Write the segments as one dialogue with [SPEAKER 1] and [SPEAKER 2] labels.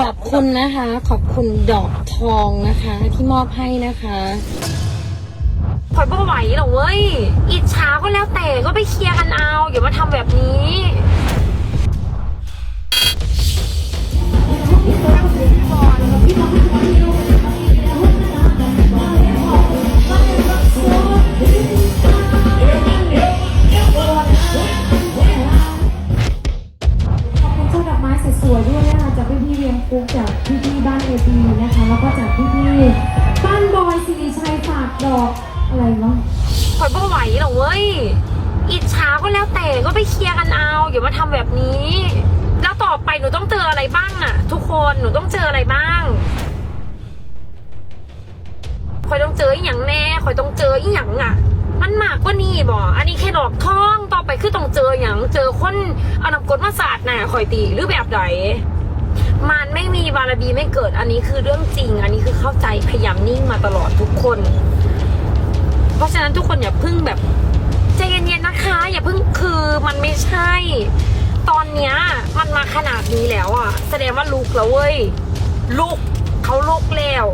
[SPEAKER 1] ขอบคุณนะคะ ขอบคุณดอกทองนะคะ ที่มอบให้นะคะ
[SPEAKER 2] คอยบ่ไหวหรอเว้ย อิจฉาก็แล้วแต่ก็ไปเคลียร์กันเอาอย่ามาทำแบบนี้
[SPEAKER 3] พี่พี่ๆบ้านบอยสิริชัยฝากดอกอะไรเนาะ
[SPEAKER 2] ข่อยบ่ไหวหรอกเว้ย อิจฉาก็แล้วแต่ก็ไปเคลียร์กันเอาอย่ามาทำแบบนี้ แล้วต่อไปหนูต้องเจออะไรบ้างอะทุกคนหนูต้องเจออะไรบ้างข่อยต้องเจออีหยังแน่ข่อยต้องเจออีหยังอะมันมากกว่านี้บ่อันนี้แค่ดอกทองต่อไปคือต้องเจออย่างเจอคนเอาน้ำกรดมาสาดหน่ะข่อยตีหรือแบบไหน มันไม่มีบารบีไม่เกิด อันนี้คือเรื่องจริง อันนี้คือเข้าใจพยายามนิ่งมาตลอดทุกคน เพราะฉะนั้นทุกคนอย่าพึ่งแบบใจเย็นๆนะคะ อย่าพึ่งคือมันไม่ใช่ ตอนเนี้ยมันมาขนาดนี้แล้วอะแสดงว่าลุกแล้วเว้ยลุกเขาลุกแล้ว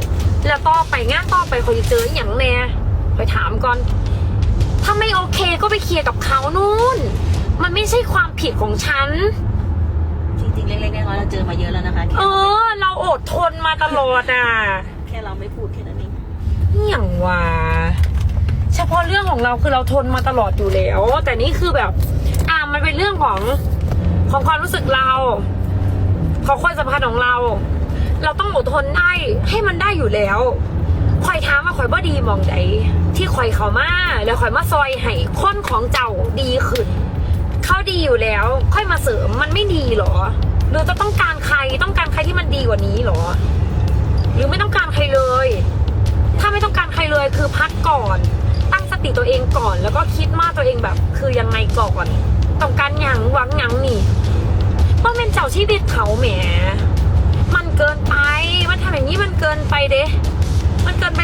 [SPEAKER 2] แล้วต่อไปงาต่อไปเขาจะเจออย่างแน่ไปถามก่อน ถ้าไม่โอเคก็ไปเคลียร์กับเขานู่น มันไม่ใช่ความผิดของฉัน
[SPEAKER 4] ริงๆ เล็กๆ น้อยๆเราเจอมาเยอะแล้วนะคะ
[SPEAKER 2] เออ เราอดทนมาตลอดอะ
[SPEAKER 4] แค่เราไม่พูดแค่นั้นเอง
[SPEAKER 2] อหย่างว่า เฉพาะเรื่องของเราคือเราทนมาตลอดอยู่แล้ว แต่นี่คือแบบ อ่ามันเป็นเรื่องของของความรู้สึกเรา ของความสัมพันธ์ของเรา เราต้องอดทนได้ให้มันได้อยู่แล้วคอยถามว่าคอยบ่ดีหมองใดที่คอยเขามาแล้วคอยมาซอยให้คนของเจ้าดีขึ้น เขาดีอยู่แล้ว ค่อยมาเสริมมันไม่ดีเหรอ หรือจะต้องการใครต้องการใครที่มันดีกว่านี้เหรอ หรือไม่ต้องการใครเลย ถ้าไม่ต้องการใครเลยคือพักก่อน ตั้งสติตัวเองก่อน แล้วก็คิดมากตัวเองแบบ คือยังไงก่อนต้องการหยังหวังหยังนี่มันเป็นเจ้าชีวิตเขาแหมมันเกินไปมันทำอย่างนี้มันเกินไปเด้มันเกินไป